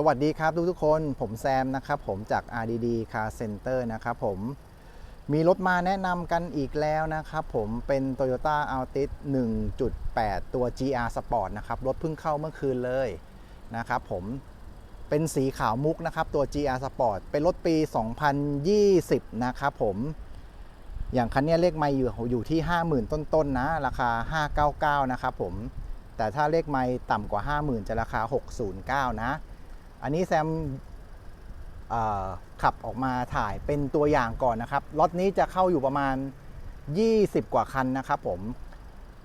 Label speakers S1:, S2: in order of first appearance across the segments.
S1: สวัสดีครับทุกทุกคนผมแซมนะครับผมจาก RDD Car Center นะครับผมมีรถมาแนะนำกันอีกแล้วนะครับผมเป็น Toyota Altis 1.8 ตัว GR Sport นะครับรถเพิ่งเข้าเมื่อคืนเลยนะครับผมเป็นสีขาวมุกนะครับตัว GR Sport เป็นรถปี 2020 นะครับผมอย่างคันนี้เลขไม่อยู่อยู่ที่ 50,000 ต้นๆนะราคา 599 นะครับผมแต่ถ้าเลขไม่ต่ำกว่า 50,000 จะราคา 609 นะ อันนี้แซมขับออกมาถ่ายเป็นตัวอย่างก่อนนะครับรถนี้จะเข้าอยู่ประมาณ 20 กว่าคันนะครับผม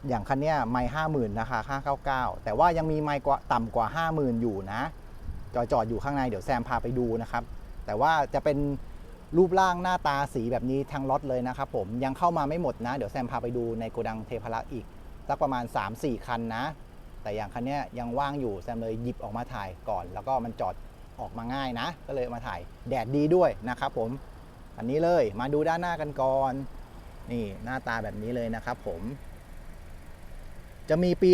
S1: อย่างคันนี้ไม่ห้าหมื่นนะคะ599แต่ว่ายังมีไม่กว่าต่ำกว่า50,000อยู่นะจอจอดอยู่ข้างในเดี๋ยวแซมพาไปดูนะครับ แต่ว่าจะเป็นรูปร่างหน้าตาสีแบบนี้ทั้งรถเลยนะครับผมยังเข้ามาไม่หมดนะ เดี๋ยวแซมพาไปดูในโกดังเทพรักอีกสักประมาณ 3-4 คันนะ แต่อย่างคันนี้ยังว่างอยู่แซมเลยหยิบออกมาถ่ายก่อน แล้วก็มันจอดออกมาง่ายนะ ก็เลยมาถ่ายแดดดีด้วยนะครับผมอันนี้เลยมาดูด้านหน้ากันก่อน นี่หน้าตาแบบนี้เลยนะครับผม จะมีปี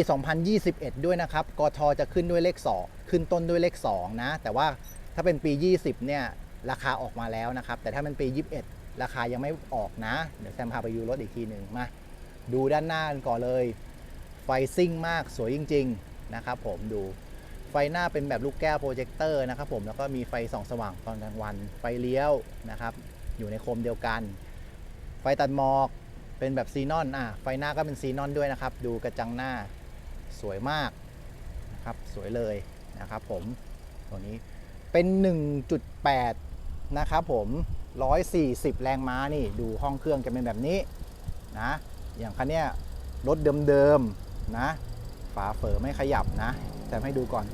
S1: 2021 ด้วยนะครับกทจะขึ้นด้วยเลข 2 ขึ้นต้นด้วยเลข 2 นะ แต่ว่าถ้าเป็นปี 20 เนี่ยราคาออกมาแล้วนะครับ แต่ถ้าเป็นปี 21 ราคายังไม่ออกนะ เดี๋ยวแซมพาไปดูรถอีกทีหนึ่งมา ดูด้านหน้ากันก่อนเลย ฟซิ่งมากสวยจริง ๆ นะครับผมดูไฟหน้าเป็นแบบลูกแก้วโปรเจคเตอร์นะครับผมแล้วก็มีไฟส่องสว่างตอนกลางวัน ไฟเลี้ยวนะครับ อยู่ในโคมเดียวกัน ไฟตัดหมอกเป็นแบบซีนอนอะไฟหน้าก็เป็นซีนอนด้วยนะครับ ดูกระจังหน้าสวยมากนะครับสวยเลยนะครับผมตัวนี้เป็น 1.8 นะครับผม 140 แรงม้านี่ ดูห้องเครื่องจะเป็นแบบนี้นะ อย่างคันเนี้ยรถเดิมๆ นะ ฝาเฝอไม่ขยับนะ แต่ให้ดูก่อน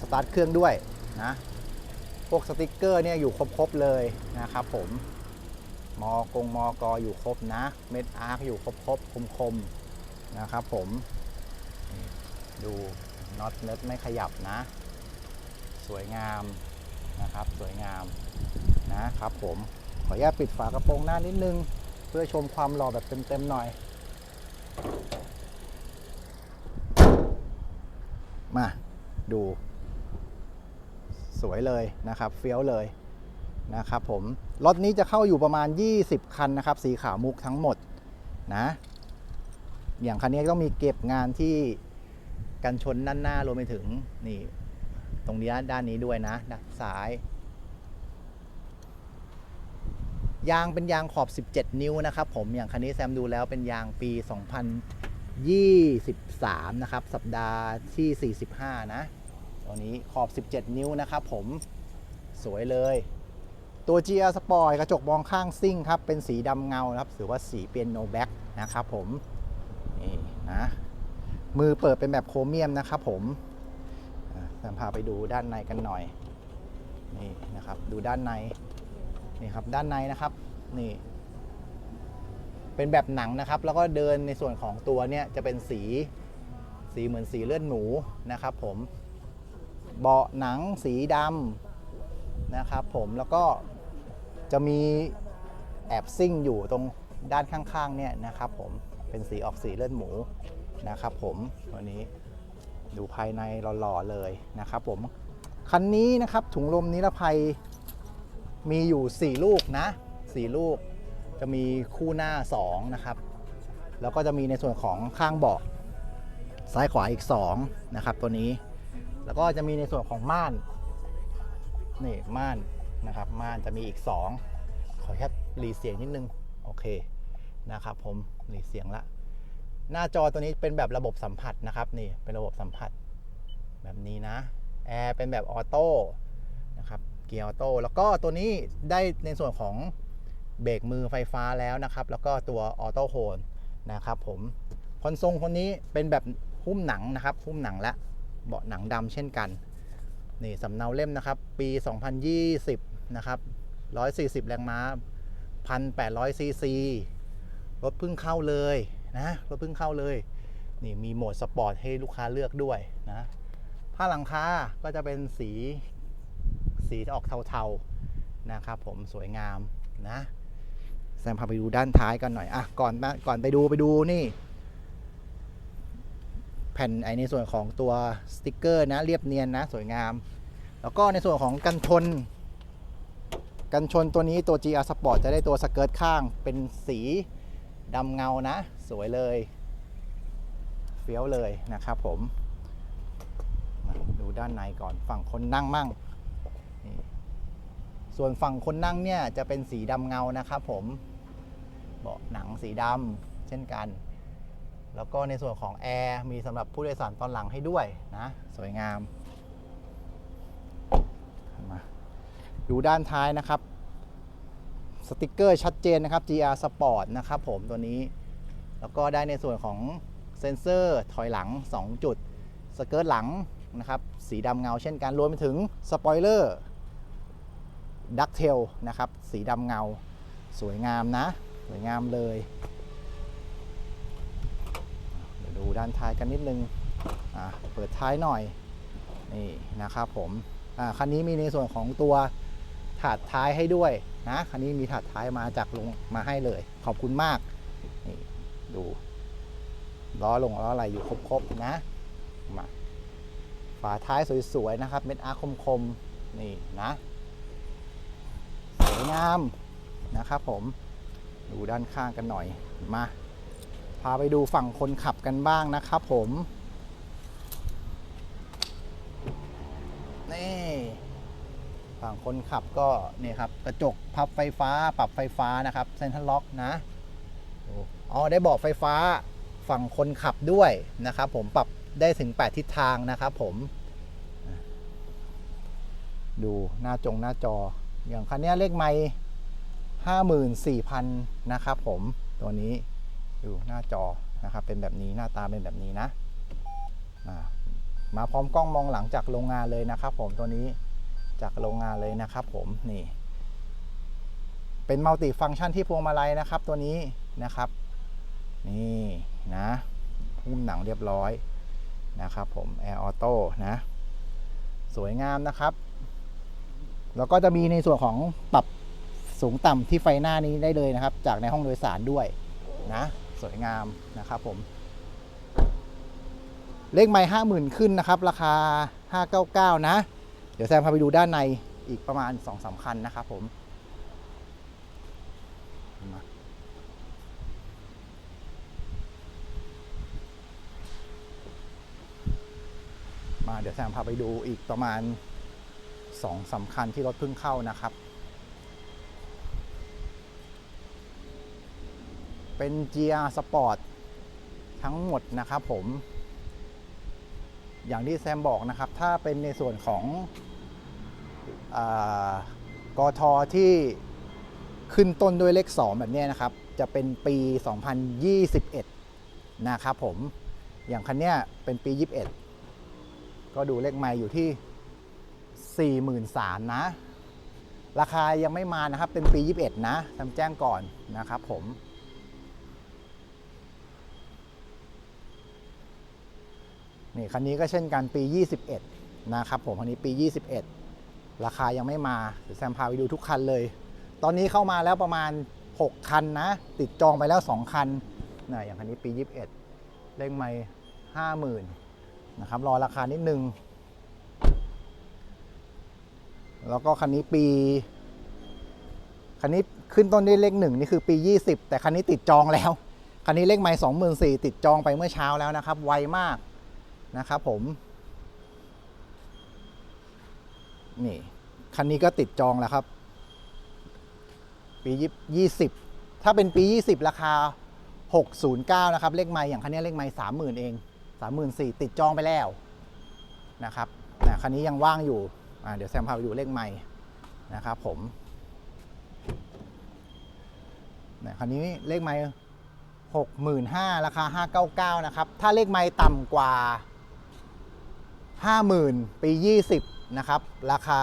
S1: สตาร์ทเครื่องด้วยนะ พวกสติกเกอร์เนี่ยอยู่ครบๆเลยนะครับผม มอกงมอกออยู่ครบนะ เม็ดอาร์คอยู่ครบครบคมๆนะครับผม ดูน็อตเน็ตไม่ขยับนะ สวยงามนะครับ สวยงามนะครับผม ขออนุญาตปิดฝากระโปรงหน้านิดนึง เพื่อชมความหล่อแบบเต็มๆหน่อย มาดูสวยเลยนะครับเฟี้ยวเลยนะครับผมรถนี้จะเข้าอยู่ประมาณ 20 คันนะครับ สีขาวมุกทั้งหมดนะอย่างคันนี้ต้องมีเก็บงานที่กันชนด้านหน้ารวมไปถึงนี่ ตรงนี้ด้านนี้ด้วยนะด้านซ้าย ยางเป็นยางขอบ 17 นิ้วนะครับผมอย่างคันนี้แซมดูแล้วเป็นยางปี 23 นะครับ สัปดาห์ที่ 45 นะตัวนี้ขอบ 17 นิ้วนะครับผมสวยเลย ตัว GR Sport กระจกมองข้างซิ่งครับ เป็นสีดำเงาครับถือว่าสีเปียโนแบ็กนะครับผมนี่นะมือเปิดเป็นแบบโครเมียมนะครับผมอะพาไปดูด้านในกันหน่อยนี่นะครับ ดูด้านในนี่ครับด้านในนะครับ นี่ เป็นแบบหนังนะครับ แล้วก็เดินในส่วนของตัวเนี่ยจะเป็นสีสีเหมือนสีเลือดหมูนะครับ ผมเบาะหนังสีดำนะครับ ผมแล้วก็จะมีแอบซิ่งอยู่ตรงด้านข้างๆเนี่ยนะครับ ผมเป็นสีออกสีเลือดหมูนะครับ ผมวันนี้ดูภายในหล่อๆเลยนะครับ ผมคันนี้นะครับถุงลมนิรภัยมีอยู่ 4 ลูกนะ 4 ลูก จะมีคู่หน้า 2 นะครับ แล้วก็จะมีในส่วนของข้างเบาะซ้ายขวาอีก 2 นะครับ ตัวนี้ แล้วก็จะมีในส่วนของม่าน นี่ม่านนะครับ ม่านจะมีอีก 2 ขอแค่รีเสียงนิดนึง โอเคนะครับ ผมรีเสียงละ หน้าจอตัวนี้เป็นแบบระบบสัมผัสนะครับ นี่เป็นระบบสัมผัส แบบนี้นะ แอร์เป็นแบบออโต้นะครับ เกียร์ออโต้ แล้วก็ตัวนี้ได้ในส่วนของ เบรกมือไฟฟ้าแล้วนะครับ แล้วก็ตัวออโต้โฮนนะครับผมคอนโซลคนนี้เป็นแบบหุ้มหนังนะครับ หุ้มหนังและเบาะหนังดำเช่นกัน นี่สำเนาเล่มนะครับ ปี 2020 นะครับ 140 แรงม้า 1,800 ซีซี รถเพิ่งเข้าเลยนะ รถเพิ่งเข้าเลย นี่มีโหมดสปอร์ตให้ลูกค้าเลือกด้วยนะผ้าหลังคา ก็จะเป็นสี สีออกเทาๆ นะครับผมสวยงามนะ แซมพาไปดูด้านท้ายกันหน่อยอะก่อนมาก่อนไปดูไปดูนี่ แผ่นไอในส่วนของตัวสติกเกอร์นะเรียบเนียนนะสวยงาม แล้วก็ในส่วนของกันชน กันชนตัวนี้ตัว GR Sport จะได้ตัวสเกิร์ตข้างเป็นสีดำเงานะ สวยเลย เฟี้ยวเลยนะครับผมดูด้านในก่อนฝั่งคนนั่งมั่ง ส่วนฝั่งคนนั่งเนี่ยจะเป็นสีดำเงานะครับผม เบาะหนังสีดำเช่นกัน แล้วก็ในส่วนของแอร์มีสำหรับผู้โดยสารตอนหลังให้ด้วยนะสวยงามมาดูด้านท้ายนะครับสติกเกอร์ชัดเจนนะครับ GR Sport นะครับผมตัวนี้ แล้วก็ได้ในส่วนของเซ็นเซอร์ถอยหลัง 2 จุด สเกิร์ตหลังนะครับ สีดำเงาเช่นกัน รวมไปถึงสปอยเลอร์ดักเทลนะครับ สีดำเงา สวยงามนะ วยงามเลย เดี๋ยวดูด้านท้ายกันนิดนึง อะเปิดท้ายหน่อย นี่นะครับผม อ่าคันนี้มีในส่วนของตัวถาดท้ายให้ด้วยนะ คันนี้มีถาดท้ายมาจากลงมาให้เลย ขอบคุณมาก นี่ดูล้อลงล้ออะไรอยู่ครบๆนะ มา ฝาท้ายสวยๆนะครับ เม็ดอาร์คมๆ นี่นะ สวยงามนะครับผม ดูด้านข้างกันหน่อยมา พาไปดูฝั่งคนขับกันบ้างนะครับผมนี่ฝั่งคนขับก็เนี่ยครับกระจกพับไฟฟ้าปรับไฟฟ้านะครับเซ็นทรัลล็อกนะอ๋อได้บอกไฟฟ้าฝั่งคนขับด้วยนะครับผมปรับได้ถึง 8 ทิศทางนะครับผม ดูหน้าจงหน้าจออย่างคันนี้เลขไมล์ 54,000 นะครับผมตัวนี้ดูหน้าจอนะครับเป็นแบบนี้หน้าตาเป็นแบบนี้นะ มาพร้อมกล้องมองหลังจากโรงงานเลยนะครับผมตัวนี้จากโรงงานเลยนะครับผมนี่ เป็นมัลติฟังก์ชันที่พวงมาลัยนะครับตัวนี้นะครับ นี่นะหุ้มหนังเรียบร้อยนะครับผมแอร์ออโต้นะสวยงามนะครับ แล้วก็จะมีในส่วนของปรับ สูงต่ำที่ไฟหน้านี้ได้เลยนะครับ จากในห้องโดยสารด้วยนะสวยงามนะครับผมเลขไม่ห้าหมื่นขึ้นนะครับ ราคา 599 นะ เดี๋ยวแซมพาไปดูด้านในอีกประมาณ2อสาคันนะครับผมมาเดี๋ยวแซมพาไปดูอีกประมาณ2องสคัญที่รถเพิ่งเข้านะครับ เป็น GR Sport ทั้งหมดนะครับผม อย่างที่แซมบอกนะครับ ถ้าเป็นในส่วนของอากทที่ขึ้นต้นด้วยเลข 2 แบบนี้นะครับ จะเป็นปี 2021 นะครับผม อย่างคันเนี้ยเป็นปี 21 ก็ดูเลขไม่อยู่ที่ 43,000 นะ ราคายังไม่มานะครับ เป็นปี 21 นะทำแจ้งก่อนนะครับผม นี่คันนี้ก็เช่นกันปี 21 นะครับผมคันนี้ปี 21 ราคายังไม่มาแซมพาไปดูทุกคันเลย ตอนนี้เข้ามาแล้วประมาณ 6 คันนะ ติดจองไปแล้ว 2 คันนะอย่างคันนี้ปี 21 เลขไม่50,000นะครับรอราคานิดนึง แล้วก็คันนี้ปี คันนี้ขึ้นต้นด้วยเลขหนึ่งนี่คือปี 20 แต่คันนี้ติดจองแล้ว คันนี้เลขไม่24,000ติดจองไปเมื่อเช้าแล้วนะครับ ไวมาก นะครับผม นี่ คันนี้ก็ติดจองแล้วครับ ปียี่สิบถ้าเป็นปี 20 ราคา 609 นะครับ เลขไม่อย่างคันนี้เลขไม่30,000เอง34,000ติดจองไปแล้วนะครับนะคันนี้ยังว่างอยู่เดี๋ยวแซมพาไปดูเลขไม่นะครับผมนะคันนี้เลขไม่65,000ราคา 599 นะครับ ถ้าเลขไม่ต่ำกว่า 50,000 ปี 20 นะครับ ราคา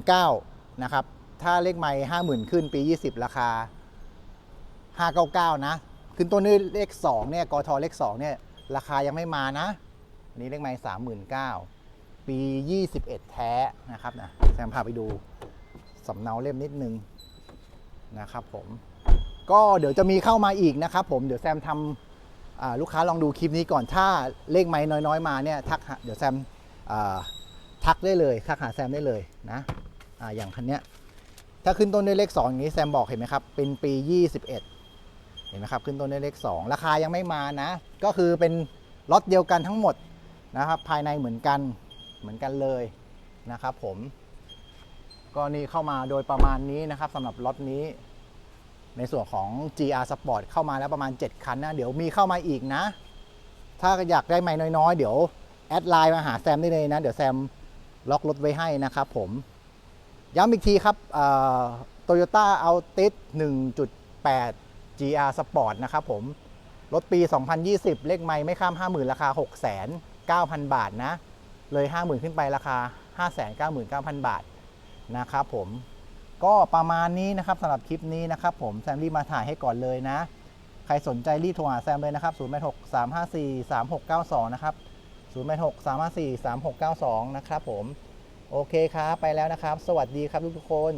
S1: 609 นะครับ ถ้าเลขไม่50,000 ขึ้นปี 20 ราคา 599 นะ ขึ้นต้นด้วยเลข 2 เนี่ย กทเลข 2 เนี่ย ราคายังไม่มานะ อันนี้เลขไม่39,000 ปี 21 แท้นะครับนะแซมพาไปดูสำเนาเล่มนิดนึงนะครับผม ก็เดี๋ยวจะมีเข้ามาอีกนะครับผม เดี๋ยวแซมทำอ่า ลูกค้าลองดูคลิปนี้ก่อนถ้าเลขไม้น้อยๆมาเนี่ยทักเดี๋ยวแซมทักได้เลยทักหาแซมได้เลยนะออย่างคันเนี้ยถ้าขึ้นต้นด้วยเลข2อย่างนี้แซมบอกเห็นไหมครับเป็นปี 21 เห็นไหมครับขึ้นต้นด้วยเลข 2 ราคายังไม่มานะ ก็คือเป็นล็อตเดียวกันทั้งหมดนะครับภายในเหมือนกันเหมือนกันเลยนะครับผมก็นี่เข้ามาโดยประมาณนี้นะครับสำหรับล็อตนี้ ในส่วนของ GR Sport เข้ามาแล้วประมาณ 7 คันนะ เดี๋ยวมีเข้ามาอีกนะ ถ้าอยากได้ไม่น้อยๆ เดี๋ยว แอดไลน์มาหาแซมได้เลยนะ เดี๋ยวแซมล็อกรถไว้ให้นะครับผมย้ำอีกทีครับโตโยต้าเอัลติส1.8 GR Sport นะครับผม รถปี 2020 เลขไม่ไม่ข้าม 50,000 ราคา 6,900 บาทนะ เลย 50,000 ขึ้นไปราคา 599,000 บาทนะครับผม ก็ประมาณนี้นะครับสำหรับคลิปนี้นะครับผมแซมรีบมาถ่ายให้ก่อนเลยนะ ใครสนใจรีบโทรหาแซมเลยนะครับ086 354 3692 นะครับ086 354 3692 นะครับผม โอเคครับ ไปแล้วนะครับ สวัสดีครับทุกคน